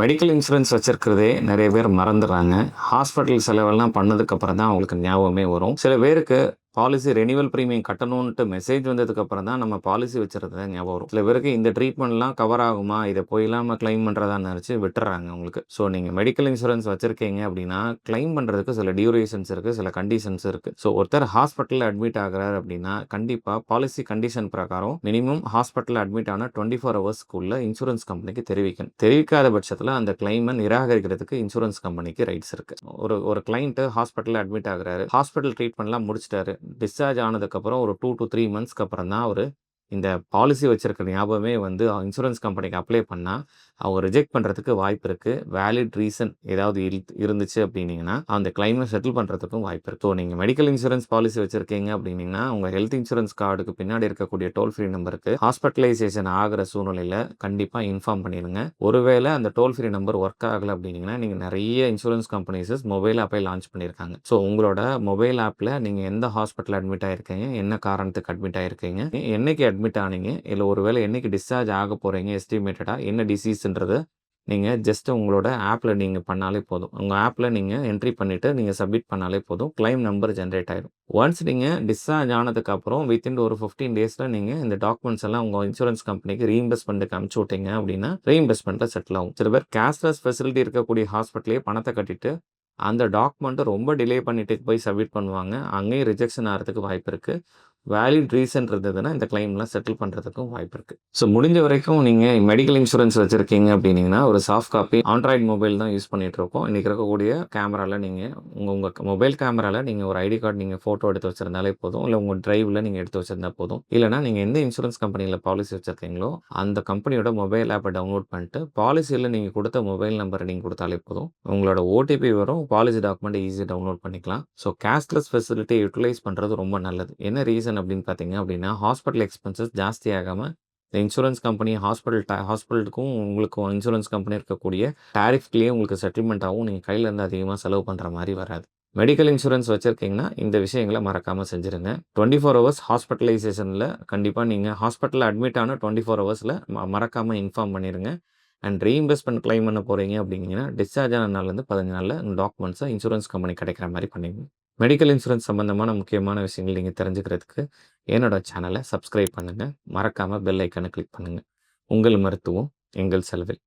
Medical insurance வச்சுருக்கிறதே நிறைய பேர் மறந்துடுறாங்க. ஹாஸ்பிட்டல் செலவெல்லாம் பண்ணதுக்கப்புறம் தான் அவங்களுக்கு ஞாபகமே வரும். சில பேருக்கு பாலிசி ரெனிவல் ப்ரீமியம் கட்டணுன்ட்டு மெசேஜ் வந்ததுக்கப்புறம் தான் நம்ம பாலிசி வச்சுருந்தது ஞாபகம் வரும். சில பேருக்கு இந்த ட்ரீட்மெண்ட்லாம் கவர் ஆகுமா? இதை போய் இல்லாமல் க்ளைம் பண்ணுறதா நினச்சி விட்டுறாங்க உங்களுக்கு ஸோ நீங்கள் மெடிக்கல் இன்சூரன்ஸ் வச்சுருக்கீங்க அப்படின்னா க்ளைம் பண்ணுறதுக்கு சில டியூரேஷன்ஸ் இருக்குது சில கண்டிஷன்ஸ் இருக்குது ஸோ ஒருத்தர் ஹாஸ்பிட்டலில் அட்மிட் ஆகிறார் அப்படின்னா கண்டிப்பாக பாலிசி கண்டிஷன் பிரகாரம் மினிமம் ஹாஸ்பிட்டலில் அட்மிட் ஆன டுவெண்ட்டி ஃபோர் ஹவர்ஸ்க்குள்ள இன்சூரன்ஸ் கம்பெனிக்கு தெரிவிக்கணும். தெரிவிக்காத பட்சத்தில் அந்த கிளைமை நிராகரிக்கிறதுக்கு இன்சூரன்ஸ் கம்பெனிக்கு ரைட்ஸ் இருக்குது ஒரு ஒரு கிளைண்ட்டு ஹாஸ்பிட்டலில் அட்மிட் ஆகிறாரு. ஹாஸ்பிட்டல் ட்ரீட்மெண்ட்லாம் முடிச்சிட்டாரு. டிஸ்சார்ஜ் ஆனதுக்கப்புறம் ஒரு டூ டு த்ரீ மந்த்ஸ்க்கு அப்புறம் தான் அவர் இந்த பாலிசி வச்சுருக்க ஞாபகமே வந்து இன்சூரன்ஸ் கம்பெனிக்கு அப்ளை பண்ணால் அவங்க ரிஜெக்ட் பண்ணுறதுக்கு வாய்ப்பு இருக்குது வேலிட் ரீசன் ஏதாவது இருந்துச்சு அப்படின்னீங்கன்னா அந்த கிளைமை செட்டில் பண்ணுறதுக்கும் வாய்ப்பு இருக்குது ஸோ நீங்கள் மெடிக்கல் இன்சூரன்ஸ் பாலிசி வச்சுருக்கீங்க அப்படின்னீங்கன்னா உங்கள் ஹெல்த் இன்சூரன்ஸ் கார்டுக்கு பின்னாடி இருக்கக்கூடிய டோல் ஃப்ரீ நம்பருக்கு ஹாஸ்பிட்டலைசேஷன் ஆகிற சூழ்நிலையில் கண்டிப்பாக இன்ஃபார்ம் பண்ணிடுங்க ஒருவேளை அந்த டோல் ஃப்ரீ நம்பர் ஒர்க் ஆகலை அப்படின்னீங்கன்னா நீங்கள் நிறைய இன்சூரன்ஸ் கம்பெனிஸஸ் மொபைல் ஆப்பை லான்ச் பண்ணியிருக்காங்க ஸோ உங்களோட மொபைல் ஆப்பில் நீங்கள் எந்த ஹாஸ்பிட்டல் அட்மிட் ஆகிருக்கீங்க என்ன காரணத்துக்கு அட்மிட் ஆகிருக்கீங்க என்னைக்கு அட்மிட் ஆனீங்க. இல்லை ஒரு வேளை என்றைக்கு டிஸ்சார்ஜ் ஆக போகிறீங்க எஸ்டிமேட்டடாக என்ன டிசீஸ்ன்றது நீங்கள் ஜஸ்ட் உங்களோட ஆப்பில் நீங்கள் பண்ணாலே போதும். உங்கள் ஆப்பில் நீங்கள் என்ட்ரி பண்ணிவிட்டு நீங்கள் சப்மிட் பண்ணாலே போதும். கிளைம் நம்பர் ஜென்ரேட் ஆகிடும் ஒன்ஸ் நீங்கள் டிஸ்சார்ஜ் ஆனதுக்கப்புறம் வித்தின் ஒரு ஃபிஃப்டீன் டேஸில் நீங்கள் இந்த டாக்குமெண்ட்ஸ் எல்லாம் உங்கள் இன்சூரன்ஸ் கம்பெனிக்கு ரீஇம்பெஸ்ட்மெண்ட்டுக்கு அனுப்பிச்சு விட்டீங்க அப்படின்னா ரீஇம்பர்ஸ்மெண்ட்டில் செட்டில் ஆகும். சில பேர் கேஷ்லெஸ் ஃபெசிலிட்டி இருக்கக்கூடிய ஹாஸ்பிட்டலே பணத்தை கட்டிட்டு அந்த டாக்குமெண்ட்டை ரொம்ப டிலே பண்ணிட்டு போய் சப்மிட் பண்ணுவாங்க. அங்கேயும் ரிஜெக்ஷன் ஆகிறதுக்கு வாய்ப்பு இருக்குது வேலிட் ரீசன் இருந்ததுன்னா இந்த கிளைம்லாம் செட்டில் பண்ணுறதுக்கும் வாய்ப்பு இருக்குது ஸோ முடிஞ்ச வரைக்கும் நீங்கள் மெடிக்கல் இன்சூரன்ஸ் வச்சுருக்கீங்க அப்படின்னீங்கன்னா ஒரு சாஃப்ட் காப்பி ஆண்ட்ராய்டு மொபைல் தான் யூஸ் பண்ணிகிட்டு இருக்கோம். இன்றைக்கி இருக்கக்கூடிய கேமராவில் நீங்கள் உங்கள் உங்கள் மொபைல் கேமராவில் நீங்கள் ஒரு ஐடி கார்டு நீங்கள் ஃபோட்டோ எடுத்து வச்சிருந்தாலே போதும். இல்லை உங்கள் டிரைவில் நீங்கள் எடுத்து வச்சுருந்தா போதும். இல்லைனா நீங்கள் எந்த இன்சூரன்ஸ் கம்பெனியில் பாலிசி வச்சுருக்கீங்களோ அந்த கம்பெனியோட மொபைல் ஆப்பை டவுன்லோட் பண்ணிட்டு பாலிசியில் நீங்கள் கொடுத்த மொபைல் நம்பரை நீங்கள் கொடுத்தாலே போதும். உங்களோட ஓடிபி வரும். பாலிசி டாக்குமெண்ட் ஈஸியாக டவுன்லோட் பண்ணிக்கலாம். ஸோ கேஷ்லெஸ் ஃபெசிலிட்டி யூட்டிலைஸ் பண்ணுறது ரொம்ப நல்லது. என்ன ரீசன் அப்படின்னு பார்த்தீங்க அப்படின்னா ஹாஸ்பிட்டல் எக்ஸ்பென்சஸ் ஜாஸ்தி ஆகாமல் இந்த இன்சூரன்ஸ் கம்பெனி ஹாஸ்பிட்டல் ட ஹாஸ்பிட்டலுக்கும் உங்களுக்கும் இன்சூரன்ஸ் கம்பெனி இருக்கக்கூடிய டேரிஃப்லேயே உங்களுக்கு செட்டில்மெண்ட் ஆகும் நீங்கள் கையிலேருந்து அதிகமாக செலவு பண்ணுற மாதிரி வராது. மெடிக்கல் இன்சூரன்ஸ் வச்சுருக்கீங்கன்னா இந்த விஷயங்களை மறக்காமல் செஞ்சுருங்க. டுவெண்ட்டி ஃபோர் ஹவர்ஸ் ஹாஸ்பிட்டலைசேஷனில் கண்டிப்பாக நீங்கள் ஹாஸ்பிட்டலில் அட்மிட் ஆன டுவெண்ட்டி ஃபோர் ஹவர்ஸில் மறக்காமல் இன்ஃபார்ம் பண்ணிடுங்க அண்ட் ரீஇன்வெஸ்ட்மெண்ட் க்ளைம் பண்ண போகிறீங்க அப்படிங்கன்னா டிஸ்சார்ஜ் ஆன நாள்லேருந்து பதினஞ்சு நாளில் டாக்குமெண்ட்ஸை இன்சூரன்ஸ் கம்பெனி கிடைக்கிற மாதிரி பண்ணிடுங்க மெடிக்கல் இன்சூரன்ஸ் சம்மந்தமான முக்கியமான விஷயங்கள் நீங்கள் தெரிஞ்சுக்கிறதுக்கு என்னோட சேனலை சப்ஸ்கிரைப் பண்ணுங்கள் மறக்காமல் பெல் ஐக்கனை கிளிக் பண்ணுங்கள் உங்கள் மருத்துவம் எங்கள் செலவில்.